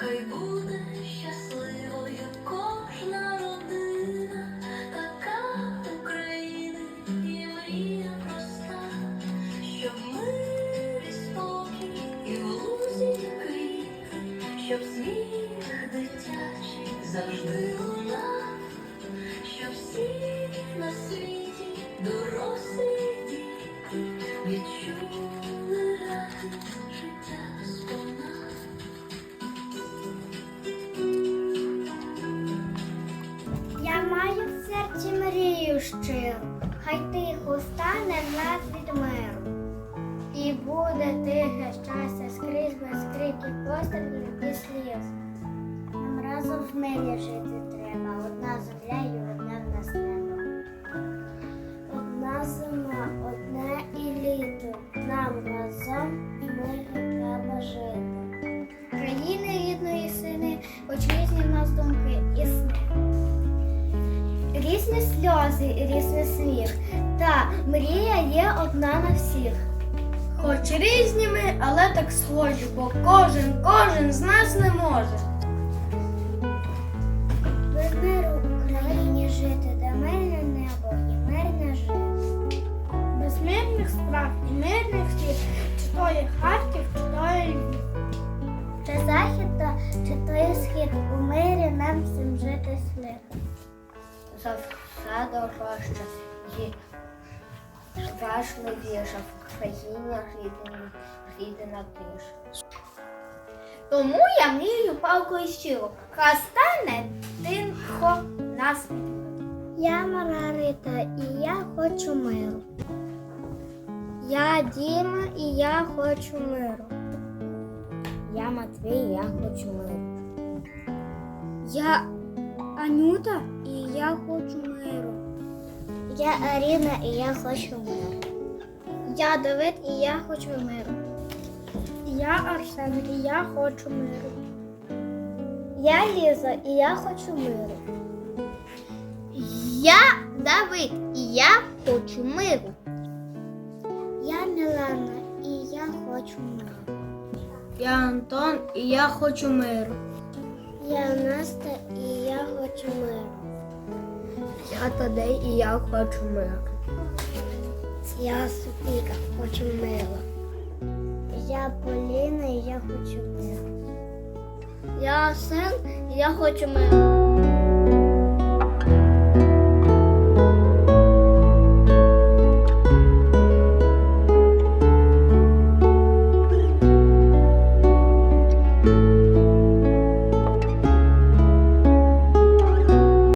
Хай буде щасливою кожна родина, така України і мрія проста, щоб мир і спокій і в лузі квіти, щоб сміх дитячий завжди лунав, щоб всі на щиру, хай тихо стане в нас від миру. І буде тихе щастя скрізь без криків, пострілів і сліз. Нам разом в мирі жити треба, одна земля сльози і різний сміх, та мрія є одна на всіх. Хоч різні ми, але так схожі, бо кожен, кожен з нас не може. Без в Україні жити, все дорожче і важливіше в країні рідна, тиша. Тому я мрію палкою щиро, стане тихо нас. Я Маргарита і я хочу миру. Я Діма і я хочу миру. Я Матвій, і я хочу миру. Я Анюта і я хочу. Я Аріна і я хочу миру. Я Давид і я хочу миру. Я Арсен, і я хочу миру. Я Ліза і я хочу миру. Я Давид і я хочу миру. Я Мілана і я хочу миру. Я Антон, і я хочу миру. Я Настя і я хочу миру. Я Тадей, і я хочу мир. Я Софіка, хочу мила. Я Поліна і я хочу мила. Я син і я хочу миру.